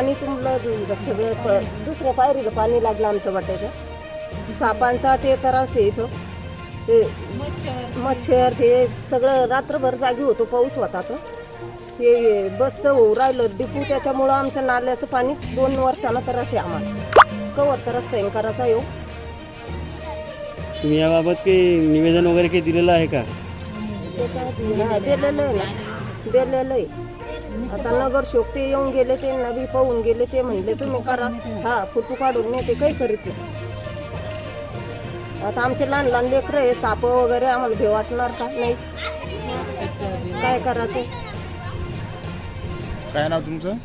पाणी तुंबलं सगळं प दुसऱ्या पायरीला पाणी लागलं आमच्या वाट्याच्या सापांचा ते त्रास आहे इथं. ते मच्छर हे सगळं रात्रभर जागी होतो पाऊस होता तर हे बसचं होऊ राहिलं डिपू त्याच्यामुळं आमच्या नाल्याचं पाणी दोन वर्षाला त्रास आहे आम्हाला. कवर त्रास करायचा येऊ तुम्ही याबाबत काही निवेदन वगैरे काही दिलेलं आहे का? हा, दिलेलं आहे ना. दिलेलं आहे. आता नगर शोक ते येऊन गेले ते नवी पाहून गेले ते म्हणले तुम्ही करा. हा फोटो काढून नेते काही करीत नाही. आता आमचे लहान लहान लेकरं आहे साप वगैरे आम्हाला भे वाटणार का? नाही. काय करायचं? काय नाव तुमचं?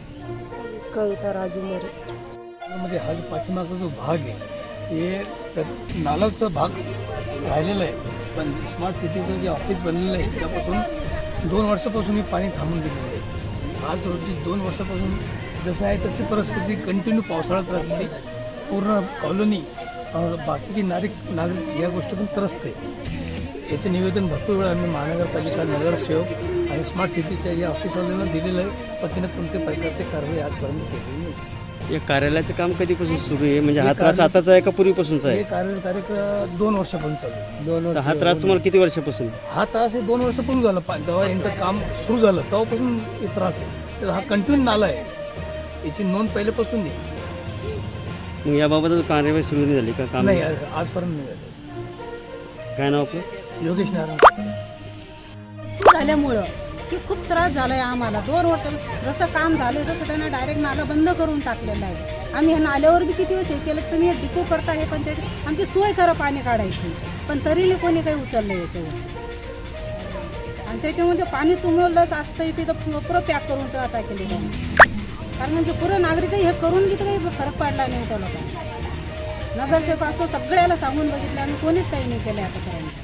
कविता राजू मोरे. मध्ये हा जो पाठीमागचा जो भाग आहे ते तर नालाचा भाग राहिलेला आहे. पण स्मार्ट सिटीचं जे ऑफिस बनलेलं आहे त्यापासून दोन वर्षापासून हे पाणी थांबून गेलेलं आहे. आज रोजी दोन वर्षापासून जसं आहे तशी परिस्थिती कंटिन्यू पावसाळ्यात असते पूर्ण कॉलनी बाकी बाकीची नागरिक नागरिक या गोष्टीतून त्रस्त आहे. याचे निवेदन भरपूर वेळा आम्ही महानगरपालिका नगरसेवक आणि स्मार्ट सिटीच्या या ऑफिसवाल्यांना दिलेलं आहे. पण तिने कोणत्या प्रकारची कारवाई आजपर्यंत केलेली नाही. या कार्यालयाचं काम कधीपासून सुरू आहे? म्हणजे हा त्रास आताचा आहे का पूर्वीपासूनचा हे आहे कार्य तारीख दोन वर्षापासून चालू आहे. दोन तर हा त्रास तुम्हाला किती वर्षापासून? हा त्रास हे दोन वर्षापासून झाला. पा- जेव्हा यांचं काम सुरू झालं तेव्हापासून हे त्रास आहे. तर हा कंटिन्यू नाला आहे. याची नोंद पहिल्यापासून नाही. मग याबाबत कार्यवाही सुरू नाही झाली का? काम नाही आज- आजपर्यंत नाही झालं. काय नाव आपलं? योगेश नारायण. झाल्यामुळं की खूप त्रास झालाय आम्हाला. दोन वर्ष जसं काम झालं तसं त्यांना डायरेक्ट नालं बंद करून टाकलेलं आहे. आम्ही ह्या नाल्यावर बी किती वर्ष हे केलं तुम्ही हे डिकू करता हे पण त्याची आमची सोय करा पाणी काढायची. पण तरीही कोणी काही उचललं याच्यावर. आणि त्याच्यामध्ये पाणी तुंबवलंच असतं तिथं पुरं पॅक करून आता केलेलं आहे. कारण म्हणजे पुरं नागरिकही हे करून की काही फरक पडला नाही त्या लोकांना नगरसेवक असो सगळ्याला सांगून बघितलं आणि कोणीच काही नाही केलं आतापर्यंत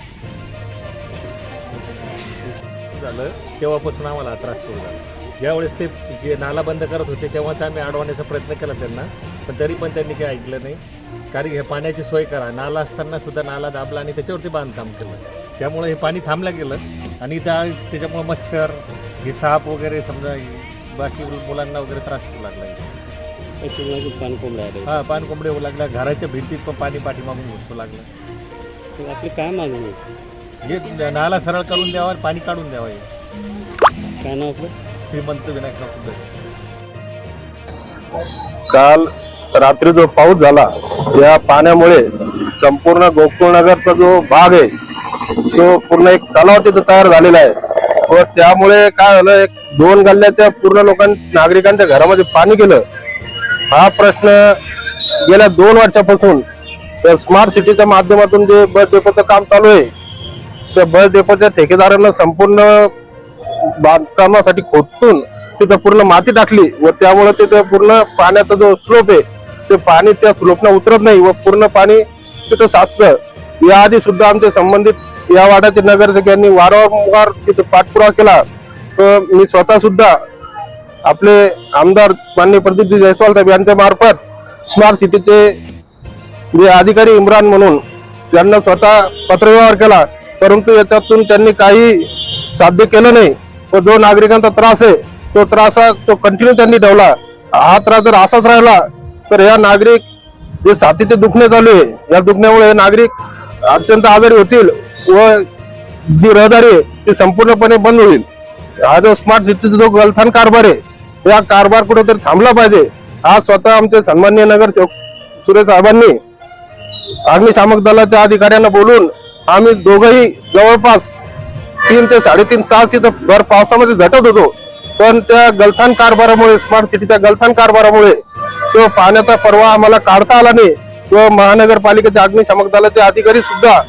झालं तेव्हापासून आम्हाला त्रास सुरू झाला. ज्यावेळेस ते जे नाला बंद करत होते तेव्हाच आम्ही अडवण्याचा प्रयत्न केला त्यांना. पण तरी पण त्यांनी काही ऐकलं नाही. कारण हे पाण्याची सोय करा. नाला असताना सुद्धा नाला दाबला आणि त्याच्यावरती बांधकाम केलं. त्यामुळे हे पाणी थांबलं गेलं. आणि त्या त्याच्यामुळे मच्छर हे साप वगैरे समजा बाकी मुलांना वगैरे त्रास होऊ लागला. याच्यामुळे पान कोंबड्या आले हा पान कोंबडे होऊ लागला घराच्या भिंतीत पण पाणी पाठीमागून घुसू लागलं. आपली काय मागणी हे नाला सरळ करून द्यावा पाणी काढून द्यावं हे. काय नाव आपलं? श्रीमंत विनायकराव कुंडे काल रात्री जो पाऊस झाला या पाण्यामुळे संपूर्ण गोकुळनगरचा जो भाग आहे तो पूर्ण एक तलाव तिथं तयार झालेला आहे. व त्यामुळे काय झालं एक दोन गल्ल्याच्या पूर्ण लोकां नागरिकांच्या घरामध्ये पाणी गेलं. हा प्रश्न गेल्या दोन वर्षापासून त्या स्मार्ट सिटीच्या माध्यमातून जे बस डेपोचं काम चालू आहे त्या बस डेपोच्या ठेकेदारांना संपूर्ण बांधकामासाठी खोदून तिथं पूर्ण माती टाकली व त्यामुळे तिथं पूर्ण पाण्याचा जो स्लोप आहे ते पाणी त्या स्लोपनं उतरत नाही व पूर्ण पाणी तिथं साचतं. याआधी सुद्धा आमचे संबंधित या वाड्याचे नगरसेवकांनी वारंवार तिथं पाठपुरावा केला. तर मी स्वतः सुद्धा आपले आमदार माननीय प्रदीपजी जयस्वाल साहेब यांच्या मार्फत स्मार्ट सिटीचे जे अधिकारी इम्रान म्हणून त्यांना स्वतः पत्रव्यवहार केला. परंतु याच्यातून त्यांनी काही साध्य केलं नाही. व जो नागरिकांचा त्रास आहे तो त्रास तो कंटिन्यू त्यांनी ठेवला. हा त्रास जर असाच राहिला तर या नागरिक जे साथीचे दुखणे चालू आहे या दुखण्यामुळे हे नागरिक अत्यंत आजारी होतील व जी रहदारी ती संपूर्णपणे बंद होईल. हा जो स्मार्ट सिटीचा जो गलथान कारभार आहे या कारभार कुठेतरी थांबला पाहिजे. हा स्वतः आमचे सन्माननीय नगरसेवक सुरेश साहेबांनी अग्निशामक दलाच्या अधिकाऱ्यांना बोलून आम्ही दोघंही जवळपास तीन ते साडेतीन तास तिथं भर पावसामध्ये झटत होतो. पण त्या गलथान कारभारामुळे स्मार्ट सिटीच्या गलथान कारभारामुळे तो पाण्याचा परवा आम्हाला काढता आला नाही. किंवा महानगरपालिकेच्या अग्निशामक दलाचे अधिकारी सुद्धा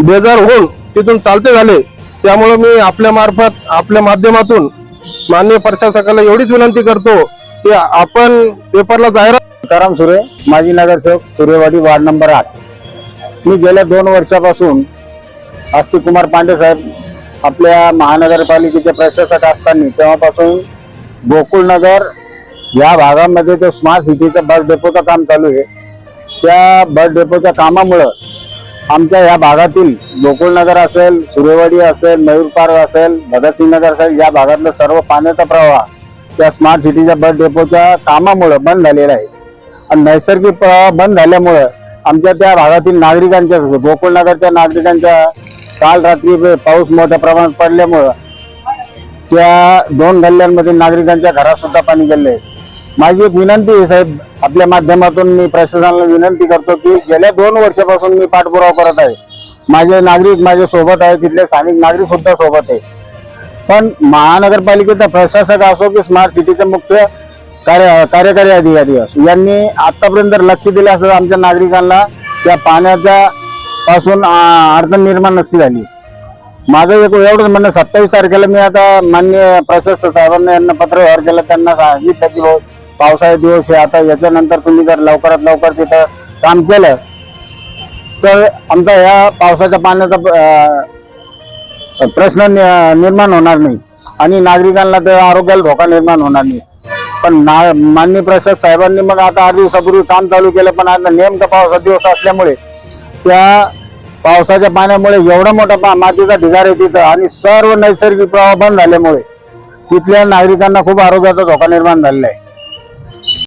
बेजार होऊन तिथून चालते झाले. त्यामुळे मी आपल्या मार्फत आपल्या माध्यमातून माननीय प्रशासकाला एवढीच विनंती करतो की आपण पेपरला जाहिरात सीताराम सुरे माजी नगरसेवक सुरेवाडी वार्ड नंबर आठ. मी गेल्या दोन वर्षापासून कुमार पांडे साहेब आपल्या महानगरपालिकेचे प्रशासक असताना तेव्हापासून गोकुळनगर या भागामध्ये जो स्मार्ट सिटीचं बस डेपोचं काम चालू आहे त्या बस डेपोच्या कामामुळं आमच्या या भागातील गोकुळनगर असेल सुरेवाडी असेल मयूर पार्क असेल भगतसिंग नगर असेल या भागातलं सर्व पाण्याचा प्रवाह त्या स्मार्ट सिटीच्या बस डेपोच्या कामामुळं बंद झालेला आहे. आणि नैसर्गिक प्रवाह बंद झाल्यामुळं आमच्या त्या भागातील नागरिकांच्या गोकुळनगरच्या नागरिकांच्या काल रात्री पाऊस मोठ्या प्रमाणात पडल्यामुळं त्या दोन गल्ल्यांमध्ये नागरिकांच्या घरात सुद्धा पाणी गेले आहे माझी एक विनंती आहे साहेब आपल्या माध्यमातून मी प्रशासनाला विनंती करतो की गेल्या दोन वर्षापासून मी पाठपुरावा करत आहे. माझे नागरिक माझ्या सोबत आहे तिथले स्थानिक नागरिक सुद्धा सोबत आहे. पण महानगरपालिकेचा प्रशासक असो की स्मार्ट सिटीचे मुख्य कार्य कार्यकारी अधिकारी यांनी आतापर्यंत जर लक्ष दिलं असतं आमच्या नागरिकांना त्या पाण्याच्या पासून अडचण निर्माण नसती झाली. माझं एक एवढंच म्हणणं सत्तावीस तारखेला मी आता मान्य प्रशासक साहेबांना यांना पत्र व्यवहार केला त्यांना सांगितलं की भाऊ पावसाळी दिवस हे आता याच्यानंतर तुम्ही जर लवकरात लवकर तिथं काम केलं तर आमचा या पावसाच्या पाण्याचा प्रश्न नि- निर्माण होणार नाही. आणि नागरिकांना त्या आरोग्याला धोका निर्माण होणार नाही. पण ना माननीय प्रशासक साहेबांनी मग आता आठ दिवसापूर्वी काम चालू केलं पण आता नेमका पावसाचा दिवस असल्यामुळे. त्या पावसाच्या पाण्यामुळे एवढा मोठा पा- मातीचा ढिगार आहे तिथं आणि सर्व नैसर्गिक प्रवाह बंद झाल्यामुळे तिथल्या नागरिकांना खूप आरोग्याचा धोका निर्माण झालेला आहे.